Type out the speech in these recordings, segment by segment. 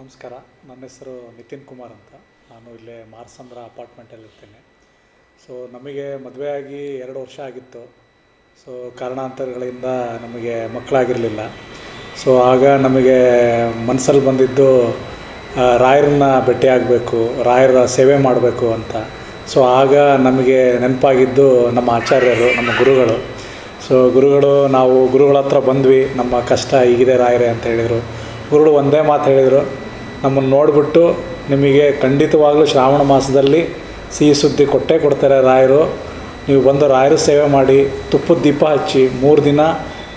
ನಮಸ್ಕಾರ, ನನ್ನ ಹೆಸರು ನಿತಿನ್ ಕುಮಾರ್ ಅಂತ. ನಾನು ಇಲ್ಲೇ ಮಾರ್ಸಂದ್ರ ಅಪಾರ್ಟ್ಮೆಂಟಲ್ಲಿ ಇರ್ತೇನೆ. ಸೊ ನಮಗೆ ಮದುವೆಯಾಗಿ ಎರಡು ವರ್ಷ ಆಗಿತ್ತು. ಸೊ ಕಾರಣಾಂತರಗಳಿಂದ ನಮಗೆ ಮಕ್ಕಳಾಗಿರಲಿಲ್ಲ. ಸೊ ಆಗ ನಮಗೆ ಮನಸ್ಸಲ್ಲಿ ಬಂದಿದ್ದು ರಾಯರನ್ನ ಭೇಟಿಯಾಗಬೇಕು, ರಾಯರ ಸೇವೆ ಮಾಡಬೇಕು ಅಂತ. ಸೊ ಆಗ ನಮಗೆ ನೆನಪಾಗಿದ್ದು ನಮ್ಮ ಆಚಾರ್ಯರು, ನಮ್ಮ ಗುರುಗಳು. ಸೊ ಗುರುಗಳು, ನಾವು ಗುರುಗಳ ಹತ್ರ ಬಂದ್ವಿ. ನಮ್ಮ ಕಷ್ಟ ಈಗಿದೆ ರಾಯರೇ ಅಂತ ಹೇಳಿದರು. ಗುರುಗಳು ಒಂದೇ ಮಾತು ಹೇಳಿದರು. ನಮ್ಮನ್ನು ನೋಡಿಬಿಟ್ಟು ನಿಮಗೆ ಖಂಡಿತವಾಗಲೂ ಶ್ರಾವಣ ಮಾಸದಲ್ಲಿ ಸಿಹಿ ಸುದ್ದಿ ಕೊಟ್ಟೇ ಕೊಡ್ತಾರೆ ರಾಯರು. ನೀವು ಬಂದು ರಾಯರ ಸೇವೆ ಮಾಡಿ, ತುಪ್ಪದ ದೀಪ ಹಚ್ಚಿ, ಮೂರು ದಿನ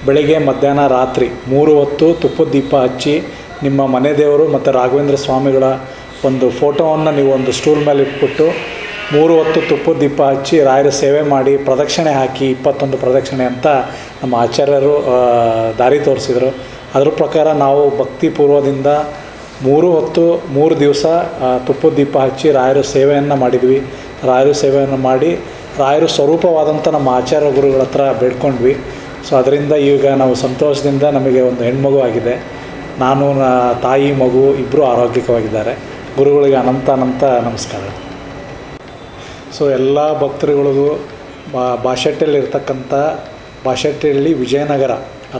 ಬೆಳಗ್ಗೆ, ಮಧ್ಯಾಹ್ನ, ರಾತ್ರಿ ಮೂರು ಹೊತ್ತು ತುಪ್ಪದ ದೀಪ ಹಚ್ಚಿ ನಿಮ್ಮ ಮನೆ ದೇವರು ಮತ್ತು ರಾಘವೇಂದ್ರ ಸ್ವಾಮಿಗಳ ಒಂದು ಫೋಟೋವನ್ನು ನೀವು ಒಂದು ಸ್ಟೂಲ್ ಮೇಲೆ ಇಟ್ಬಿಟ್ಟು ಮೂರು ಹೊತ್ತು ತುಪ್ಪದ ದೀಪ ಹಚ್ಚಿ ರಾಯರ ಸೇವೆ ಮಾಡಿ ಪ್ರದಕ್ಷಿಣೆ ಹಾಕಿ, ಇಪ್ಪತ್ತೊಂದು ಪ್ರದಕ್ಷಿಣೆ ಅಂತ ನಮ್ಮ ಆಚಾರ್ಯರು ದಾರಿ ತೋರಿಸಿದರು. ಅದ್ರ ಪ್ರಕಾರ ನಾವು ಭಕ್ತಿಪೂರ್ವದಿಂದ ಮೂರು ಹೊತ್ತು, ಮೂರು ದಿವಸ ತುಪ್ಪದ ದೀಪ ಹಚ್ಚಿ ರಾಯರ ಸೇವೆಯನ್ನು ಮಾಡಿದ್ವಿ. ರಾಯರ ಸೇವೆಯನ್ನು ಮಾಡಿ ರಾಯರು ಸ್ವರೂಪವಾದಂಥ ನಮ್ಮ ಆಚಾರ ಗುರುಗಳ ಹತ್ರ ಬೇಡ್ಕೊಂಡ್ವಿ. ಸೊ ಅದರಿಂದ ಈಗ ನಾವು ಸಂತೋಷದಿಂದ ನಮಗೆ ಒಂದು ಹೆಣ್ಮಗು ಆಗಿದೆ. ನಾನು ತಾಯಿ, ಮಗು ಇಬ್ಬರೂ ಆರೋಗ್ಯಕವಾಗಿದ್ದಾರೆ. ಗುರುಗಳಿಗೆ ಅನಂತ ಅನಂತ ನಮಸ್ಕಾರ. ಸೊ ಎಲ್ಲ ಭಕ್ತರುಗಳಿಗೂ ಬಾ ಬಾಶೆಟ್ಟಿಯಲ್ಲಿ ಇರ್ತಕ್ಕಂಥ ಬಾಶೆಟ್ಟಿಯಲ್ಲಿ ವಿಜಯನಗರ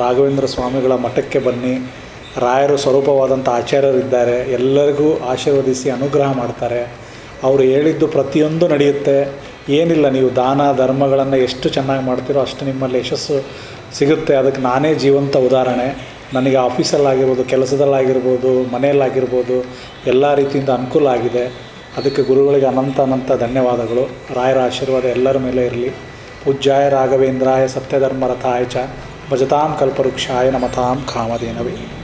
ರಾಘವೇಂದ್ರ ಸ್ವಾಮಿಗಳ ಮಠಕ್ಕೆ ಬನ್ನಿ. ರಾಯರು ಸ್ವರೂಪವಾದಂಥ ಆಚಾರ್ಯರಿದ್ದಾರೆ, ಎಲ್ಲರಿಗೂ ಆಶೀರ್ವದಿಸಿ ಅನುಗ್ರಹ ಮಾಡ್ತಾರೆ. ಅವರು ಹೇಳಿದ್ದು ಪ್ರತಿಯೊಂದು ನಡೆಯುತ್ತೆ. ಏನಿಲ್ಲ, ನೀವು ದಾನ, ಧರ್ಮಗಳನ್ನು ಎಷ್ಟು ಚೆನ್ನಾಗಿ ಮಾಡ್ತೀರೋ ಅಷ್ಟು ನಿಮ್ಮಲ್ಲಿ ಯಶಸ್ಸು ಸಿಗುತ್ತೆ. ಅದಕ್ಕೆ ನಾನೇ ಜೀವಂತ ಉದಾಹರಣೆ. ನನಗೆ ಆಫೀಸಲ್ಲಾಗಿರ್ಬೋದು, ಕೆಲಸದಲ್ಲಾಗಿರ್ಬೋದು, ಮನೆಯಲ್ಲಾಗಿರ್ಬೋದು, ಎಲ್ಲ ರೀತಿಯಿಂದ ಅನುಕೂಲ ಆಗಿದೆ. ಅದಕ್ಕೆ ಗುರುಗಳಿಗೆ ಅನಂತ ಅನಂತ ಧನ್ಯವಾದಗಳು. ರಾಯರ ಆಶೀರ್ವಾದ ಎಲ್ಲರ ಮೇಲೆ ಇರಲಿ. ಪೂಜ್ಯಾಯ ರಾಘವೇಂದ್ರಾಯ ಸತ್ಯಧರ್ಮರಥಾಯ ಚ ಭಜತಾಂ ಕಲ್ಪವೃಕ್ಷಾಯ ನಮತಾಂ ಕಾಮಧೇನವೇ.